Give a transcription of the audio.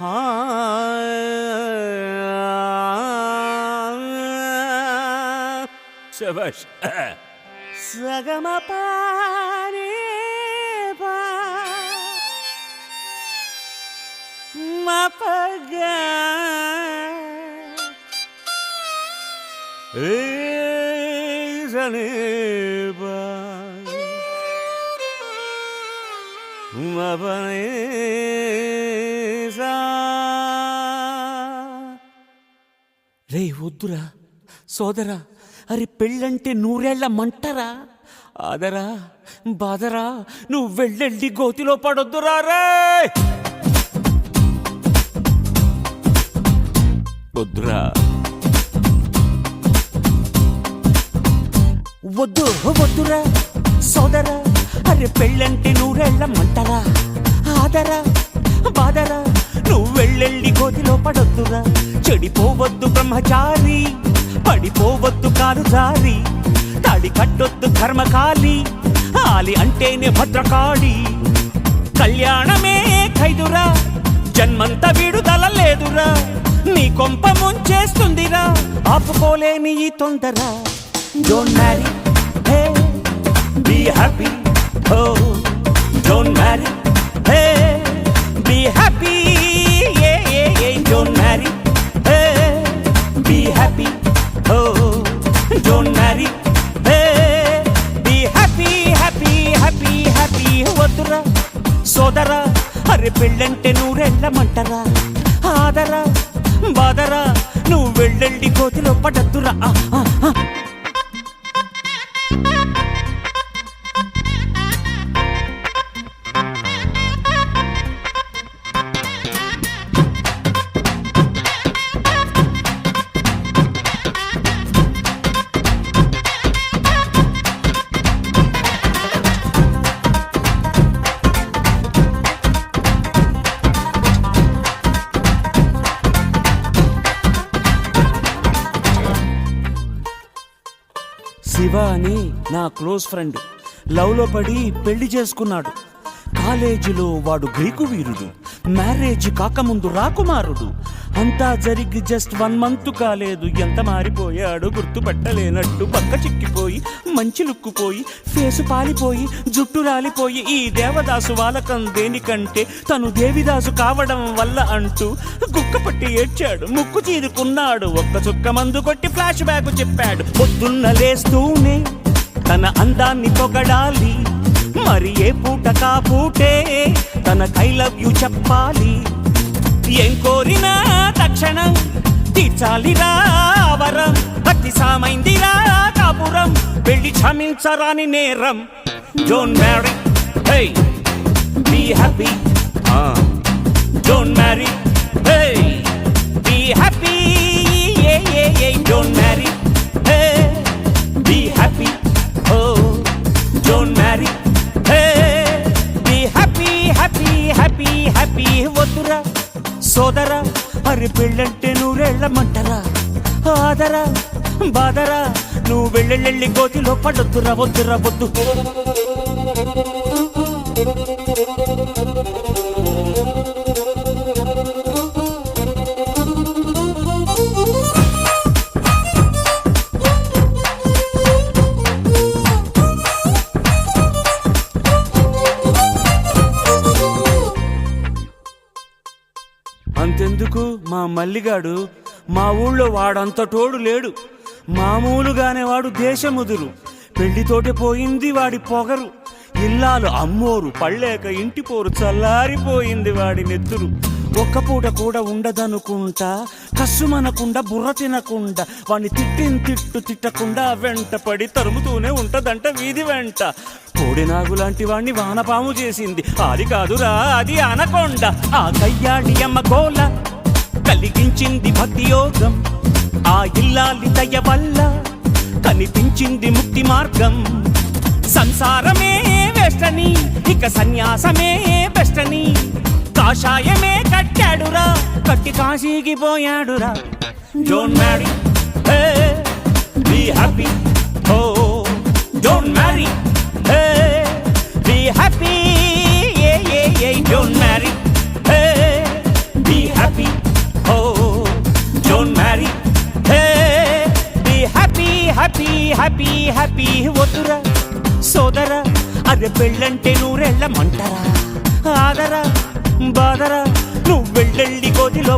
Savaş. Sagama pane pa mapaga. Ezaneba. Mapaneba. రే వద్దురా సోదరా అరే పెళ్ళంటే నూరేళ్ళ మంటరా? ఆదరా బాదరా నువ్వు వెళ్ళెళ్ళి గోతిలో పడొద్దురా రే! వద్దురా. వద్దు వద్దురా సోదరా అరే పెళ్ళంటే నూరేళ్ళ మంటరా? ఆదరా బాదరా నువ్వు వెళ్ళెళ్ళి గోతిలో పడొద్దురా? చెడిపోవద్దు బ్రహ్మచారి పడిపోవద్దు కాలు జారి తడి కట్టొద్దు కర్మకాలి ఆలి అంటేనే భద్రకాళి. కళ్యాణమే ఖైదురా జన్మంత విడుదల లేదురా నీ కొంప ముంచేస్తుందిరా ఆపుకోలేని ఈ తొందర. Don't marry hey be happy హో don't marry hey be happy అరే పెళ్ళంటే నూరెళ్ళమంటరా ఆదరా బాదరా నువ్వు వెళ్ళెళ్ళి కోతిలో పడద్దురా. శివ అని నా క్లోజ్ ఫ్రెండ్. లవ్లో పడి పెళ్ళి చేసుకున్నాడు. కాలేజీలో వాడు గ్రీకు వీరుడు. మ్యారేజ్ కాకముందు రాకుమారుడు. అంతా జరిగి జస్ట్ వన్ మంత్ కాలేదు. ఎంత మారిపోయాడు గుర్తుపట్టలేనట్టు పక్క చిక్కిపోయి మంచి లుక్కుపోయి ఫేసు పాలిపోయి జుట్టు రాలిపోయి ఈ దేవదాసు వాలకం దేనికంటే తను దేవిదాసు కావడం వల్ల అంటూ గుక్క పట్టి ఏడ్చాడు. ముక్కు చీరుకున్నాడు ఒక్క చుక్క మందు కొట్టి ఫ్లాష్ బ్యాక్ చెప్పాడు. పొద్దున్న లేస్తూనే తన అందాన్ని పొగడాలి. మరి ఏ పూట కా పూటే తన లవ్ యూ చెప్పాలి. ఏం కోరినా తక్షణం తీర్చాలిరా వరం. భక్తి సామైందిరా కాపురం. వెళ్ళి క్షమించరాని నేరం. Don't marry hey be happy don't marry hey happy వద్దురా. సోదరా అరి పెళ్ళంటే నువ్వు వెళ్ళమంటరా? ఆదరా బాదరా నువ్వు వెళ్ళెళ్ళి గోతిలో పడొద్దురా వద్దురా వద్దు. ఎందుకు? మా మల్లిగాడు మా ఊళ్ళో వాడంత తోడు లేడు. మామూలుగానే వాడు దేశముదురు. పెళ్ళితోటి పోయింది వాడి పొగరు. ఇల్లాలు అమ్మోరు పళ్ళేక ఇంటి పోరు చల్లారిపోయింది వాడి నెత్తురు. ఒక్క పూట కూడా ఉండదనుకుంటా కసుమనకుండా బుర్ర తినకుండా వాడిని తిట్టిన తిట్టు తిట్టకుండా వెంట పడి తరుముతూనే ఉంటదంట వీధి వెంట. కోడినాగు లాంటి వాణ్ణి వానపాము చేసింది. అది కాదురా అది అనకొండ. ఆ కయ్యాడి అమ్మ గోల కలిగించింది భక్తియోగం. ఆ ఇల్లాలి దయ వల్ల కనిపించింది ముక్తి మార్గం. సంసారమే వెస్టని ఇక సన్యాసమే బెస్టని కాషాయమే కట్టాడురా కట్టి కాశీకి పోయాడురా. Don't marry be happy oh don't marry Hey, be happy. Yeah, yeah, yeah. Don't marry. Hey, be happy. Oh, don't marry. Hey, be happy, happy, happy, happy. వద్దురా సోదరా అరే పెళ్ళంటే నూరెళ్ళమంటారా ఆదరా బాదరా నువ్వు వెళ్ళెళ్ళి గోదిలో